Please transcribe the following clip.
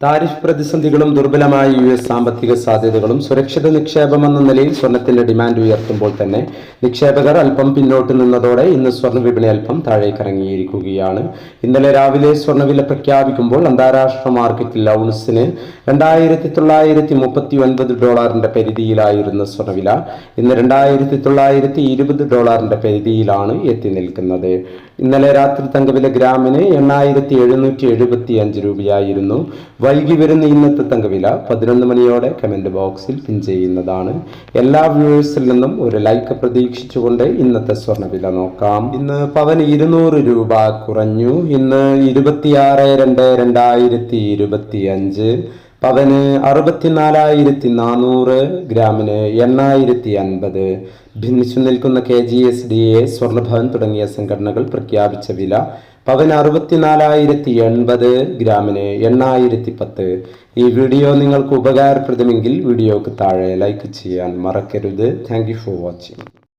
Tariff പ്രതിസന്ധികളും ദുർബലമായ U S സാമ്പത്തിക സാധ്യതകളും സുരക്ഷിത നിക്ഷേപം എന്ന നിലയിൽ സ്വർണത്തിന്റെ ഡിമാൻഡ് ഉയർത്തുമ്പോൾ തന്നെ നിക്ഷേപകർ അല്പം പിന്നോട്ട് നിന്നതോടെ ഇന്ന് സ്വർണ വിപണി അല്പം താഴേക്കിറങ്ങിയിരിക്കുകയാണ്. ഇന്നലെ രാവിലെ സ്വർണവില പ്രഖ്യാപിക്കുമ്പോൾ അന്താരാഷ്ട്ര മാർക്കറ്റിൽ ഔൺസിന് രണ്ടായിരത്തി തൊള്ളായിരത്തി മുപ്പത്തി ഒൻപത് ഡോളറിന്റെ പരിധിയിലായിരുന്നു സ്വർണവില ഇന്ന് രണ്ടായിരത്തി തൊള്ളായിരത്തി ഇരുപത് ഡോളറിന്റെ പരിധിയിലാണ് എത്തി നിൽക്കുന്നത്. ഇന്നലെ രാത്രി തങ്കവില ഗ്രാമിന് എണ്ണായിരത്തി എഴുന്നൂറ്റി എഴുപത്തി അഞ്ച് രൂപയായിരുന്നു. വൈകി വരുന്ന ഇന്നത്തെ തങ്കവില പതിനൊന്ന് മണിയോടെ കമന്റ് ബോക്സിൽ പിൻ ചെയ്യുന്നതാണ്. എല്ലാ വ്യൂവേഴ്സിൽ നിന്നും ഒരു ലൈക്ക് പ്രതീക്ഷിച്ചുകൊണ്ട് ഇന്നത്തെ സ്വർണവില നോക്കാം. ഇന്ന് പവൻ ഇരുന്നൂറ് രൂപ കുറഞ്ഞു. ഇന്ന് ഇരുപത്തിയാറ് രണ്ട് രണ്ടായിരത്തി ഇരുപത്തി അഞ്ച് പവന് അറുപത്തിനാലായിരത്തി നാനൂറ് ഗ്രാമിന് എണ്ണായിരത്തി അൻപത് ഭിന്നിച്ചു നിൽക്കുന്ന K G S D A Swarnabhavan തുടങ്ങിയ സംഘടനകൾ പ്രഖ്യാപിച്ച വില പവന് അറുപത്തിനാലായിരത്തി എൺപത് ഗ്രാമിന് എണ്ണായിരത്തി പത്ത് ഈ വീഡിയോ നിങ്ങൾക്ക് ഉപകാരപ്രദമെങ്കിൽ വീഡിയോക്ക് താഴെ ലൈക്ക് ചെയ്യാൻ മറക്കരുത്. Thank for watching.